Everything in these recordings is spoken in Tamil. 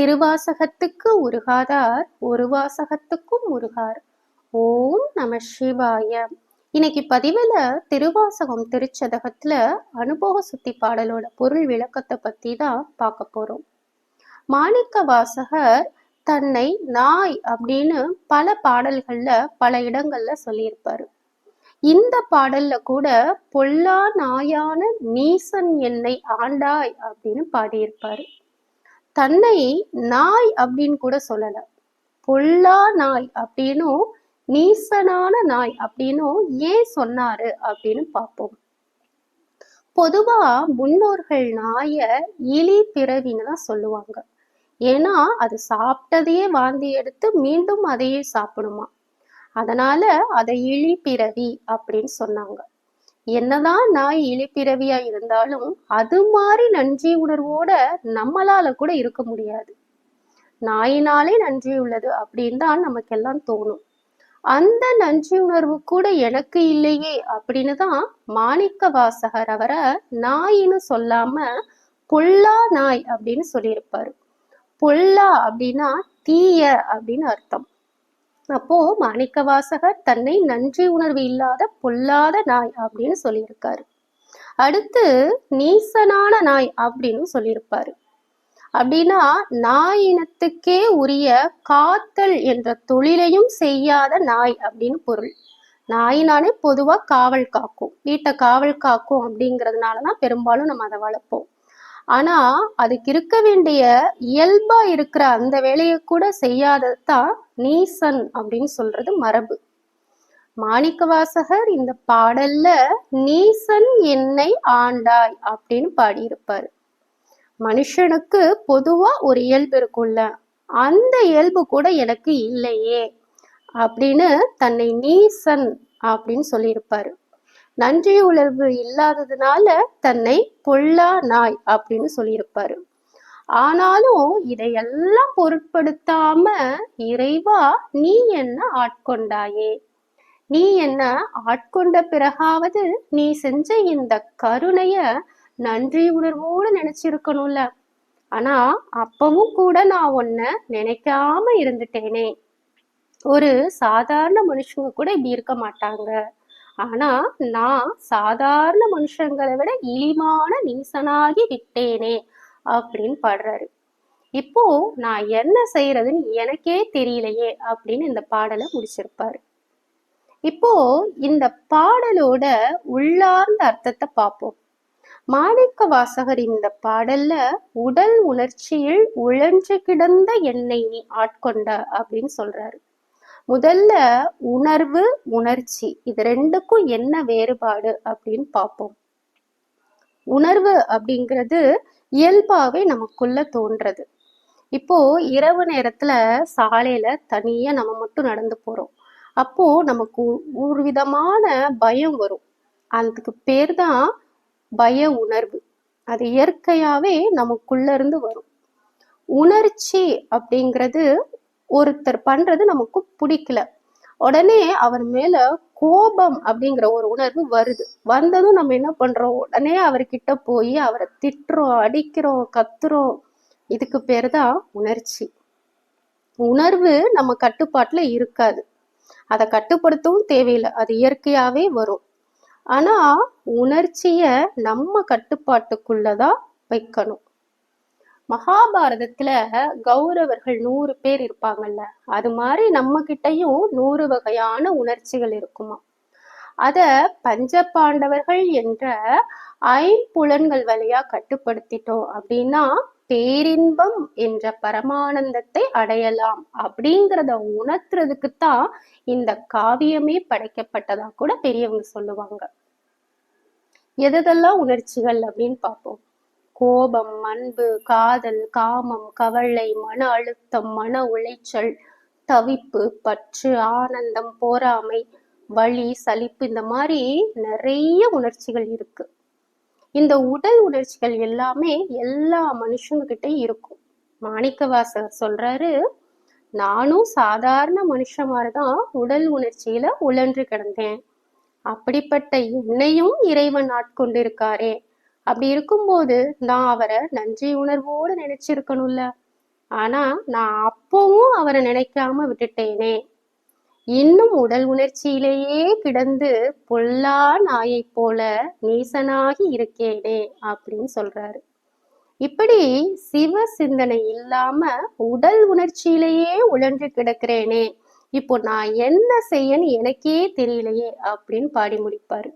திருவாசகத்துக்கு உருகாதார் ஒரு வாசகத்துக்கும் உருகார். ஓம் நம சிவாய. இன்னைக்கு பதிவுல திருவாசகம் திருச்சதகத்துல அனுபவ சுத்தி பாடலோட பொருள் விளக்கத்தை பத்தி தான் பார்க்க போறோம். மாணிக்க வாசகர் தன்னை நாய் அப்படின்னு பல பாடல்கள்ல பல இடங்கள்ல சொல்லியிருப்பாரு. இந்த பாடல்ல கூட பொல்லா நாயான நீசன் என்னை ஆண்டாய் அப்படின்னு பாடியிருப்பாரு. தன்னை நாய் அப்படின்னு கூட சொல்லல. பொல்லா நாய் அப்படின்னும் நீசனான நாய் அப்படின்னும் ஏன் சொன்னாரு அப்படின்னு பார்ப்போம். பொதுவா முன்னோர்கள் நாய இலி பிறவின்னு தான் சொல்லுவாங்க. ஏன்னா அது சாப்பிட்டதையே வாந்தி எடுத்து மீண்டும் அதையே சாப்பிடுமா. அதனால அதை இழி பிறவி அப்படின்னு சொன்னாங்க. என்னதான் நாய் இழிப்பிறவியா இருந்தாலும் அது மாதிரி நன்றி உணர்வோட நம்மளால கூட இருக்க முடியாது. நாயினாலே நன்றி உள்ளது அப்படின்னு தான் நமக்கெல்லாம் தோணும். அந்த நன்றி உணர்வு கூட எனக்கு இல்லையே அப்படின்னு தான் மாணிக்க வாசகர் அவரை நாயின்னு சொல்லாம பொல்லா நாய் அப்படின்னு சொல்லியிருப்பாரு. பொல்லா அப்படின்னா தீய அப்படின்னு அர்த்தம். அப்போ மாணிக்கவாசகர் தன்னை நன்றி உணர்வு இல்லாத பொல்லாத நாய் அப்படின்னு சொல்லியிருக்காரு. அடுத்து நீசனான நாய் அப்படின்னு சொல்லியிருப்பாரு. அப்படின்னா நாய் இனத்துக்கே உரிய காத்தல் என்ற தொழிலையும் செய்யாத நாய் அப்படின்னு பொருள். நாயினாலே பொதுவாக காவல் காக்கும். வீட்டை காவல் காக்கும் அப்படிங்கிறதுனால தான் பெரும்பாலும் நம்ம அதை வளர்ப்போம். ஆனா அதுக்கு இருக்க வேண்டிய இயல்பா இருக்கிற அந்த வேலையை கூட செய்யாததான் நீசன் அப்படின்னு சொல்றது மரபு. மாணிக்க வாசகர் இந்த பாடல்ல நீசன் என்னை ஆண்டாய் அப்படின்னு பாடியிருப்பார். மனுஷனுக்கு பொதுவா ஒரு இயல்பு இருக்கும்ல அந்த இயல்பு கூட எனக்கு இல்லையே அப்படின்னு தன்னை நீசன் அப்படின்னு சொல்லியிருப்பாரு. நன்றி உணர்வு இல்லாததுனால தன்னை பொல்லா நாய் அப்படின்னு சொல்லியிருப்பாரு. ஆனாலும் இதையெல்லாம் பொருட்படுத்தாம இறைவா நீ என்ன ஆட்கொண்டாயே? நீ என்ன ஆட்கொண்ட பிறகாவது நீ செஞ்ச இந்த கருணைய நன்றி உணர்வோடு நினைச்சிருக்கணும்ல? ஆனா அப்பவும் கூட நான் உன்னை நினைக்காம இருந்துட்டேனே. ஒரு சாதாரண மனுஷங்க கூட இப்படி இருக்க மாட்டாங்க. ஆனா நான் சாதாரண மனுஷங்களை விட இழிமான நீசனாகி விட்டேனே அப்படின்னு பாடுறாரு. இப்போ நான் என்ன செய்யறதுன்னு எனக்கே தெரியலையே அப்படின்னு இந்த பாடலை முடிச்சிருப்பாரு. இப்போ இந்த பாடலோட உள்ளார்ந்த அர்த்தத்தை பார்ப்போம். மாணிக்க வாசகர் இந்த பாடல்ல உடல் உணர்ச்சியில் உழன்று கிடந்த என்னை நீ ஆட்கொண்ட அப்படின்னு சொல்றாரு. முதல்ல உணர்வு உணர்ச்சி. இது ரெண்டுக்கும் என்ன வேறுபாடு அப்படின்னு பார்ப்போம். உணர்வு அப்படிங்கிறது இயல்பாவே நமக்குள்ள தோன்றது. இப்போ இரவு நேரத்துல சாலையில தனியா நம்ம மட்டும் நடந்து போறோம். அப்போ நமக்கு ஒரு விதமான பயம் வரும். அதுக்கு பேர் தான் பய உணர்வு. அது இயற்கையாவே நமக்குள்ள இருந்து வரும். உணர்ச்சி அப்படிங்கிறது ஒருத்தர் பண்றது நமக்கு பிடிக்கல. உடனே அவர் மேல கோபம் அப்படிங்கிற ஒரு உணர்வு வருது. வந்ததும் நம்ம என்ன பண்றோம்? உடனே அவர்கிட்ட போய் அவரை திட்டுறோம் அடிக்கிறோம் கத்துறோம். இதுக்கு பேர் தான் உணர்ச்சி. உணர்வு நம்ம கட்டுப்பாட்டுல இருக்காது. அதை கட்டுப்படுத்தவும் தேவையில்லை. அது இயற்கையாவே வரும். ஆனா உணர்ச்சிய நம்ம கட்டுப்பாட்டுக்குள்ளதான் வைக்கணும். மகாபாரதத்துல கௌரவர்கள் நூறு பேர் இருப்பாங்கல்ல அது மாதிரி நம்ம கிட்டையும் நூறு வகையான உணர்ச்சிகள் இருக்குமா? அத பஞ்ச பாண்டவர்கள் என்ற ஐம்புலன்கள் வழியா கட்டுப்படுத்திட்டோம் அப்படின்னா பேரின்பம் என்ற பரமானந்தத்தை அடையலாம் அப்படிங்கிறத உணர்த்துறதுக்கு தான் இந்த காவியமே படைக்கப்பட்டதா கூட பெரியவங்க சொல்லுவாங்க. எதெல்லாம் உணர்ச்சிகள் அப்படின்னு பார்ப்போம். கோபம் அன்பு காதல் காமம் கவலை மன அழுத்தம் மன உளைச்சல் தவிப்பு பற்று ஆனந்தம் போராமை வலி சலிப்பு இந்த மாதிரி நிறைய உணர்ச்சிகள் இருக்கு. இந்த உடல் உணர்ச்சிகள் எல்லாமே எல்லா மனுஷங்ககிட்டயும் இருக்கும். மாணிக்கவாசகர் சொல்றாரு நானும் சாதாரண மனுஷ மாதிரிதான் உடல் உணர்ச்சியில உழன்று கிடந்தேன். அப்படிப்பட்ட என்னையும் இறைவன் ஆட்கொண்டிருக்காரே. அப்படி இருக்கும்போது நான் அவரை நன்றி உணர்வோடு நினைச்சிருக்கணும்ல. ஆனா நான் அப்பவும் அவரை நினைக்காம விட்டுட்டேனே. இன்னும் உடல் உணர்ச்சியிலேயே கிடந்து பொல்லா நாயைப் போல நீசனாகி இருக்கேனே அப்படின்னு சொல்றாரு. இப்படி சிவ சிந்தனை இல்லாம உடல் உணர்ச்சியிலேயே உழன்று கிடக்கிறேனே. இப்போ நான் என்ன செய்யன்னு எனக்கே தெரியலையே அப்படின்னு பாடி முடிப்பாரு.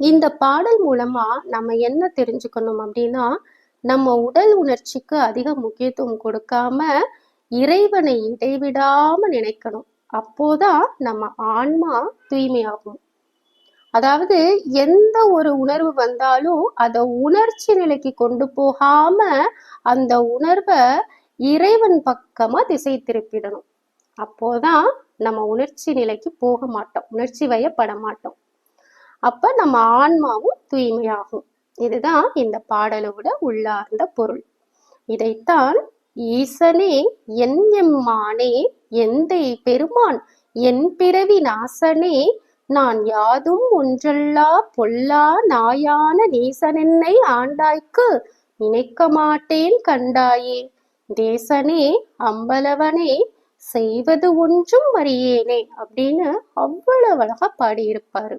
இந்த பாடல் மூலமா நம்ம என்ன தெரிஞ்சுக்கணும் அப்படின்னா நம்ம உடல் உணர்ச்சிக்கு அதிக முக்கியத்துவம் கொடுக்காம இறைவனை இடைவிடாம நினைக்கணும். அப்போதான் நம்ம ஆன்மா தூய்மையாகும். அதாவது எந்த ஒரு உணர்வு வந்தாலும் அதை உணர்ச்சி நிலைக்கு கொண்டு போகாம அந்த உணர்வை இறைவன் பக்கமா திசை திருப்பிடணும். அப்போதான் நம்ம உணர்ச்சி நிலைக்கு போக மாட்டோம். உணர்ச்சி வயப்பட மாட்டோம். அப்ப நம்ம ஆன்மாவும் தூய்மையாகும். இதுதான் இந்த பாடலோட உள்ளார்ந்த பொருள். இதைத்தான் ஈசனே என் எம்மானே எந்தை பெருமான் என் பிறவி நாசனே நான் யாதும் ஒன்றல்லா பொல்லா நாயான நேசனென்னை ஆண்டாய்க்கு நினைக்க மாட்டேன் கண்டாயே. தேசனே அம்பலவனே செய்வது ஒன்றும் அறியேனே அப்படின்னு அவ்வளவு அழகா பாடியிருப்பாரு.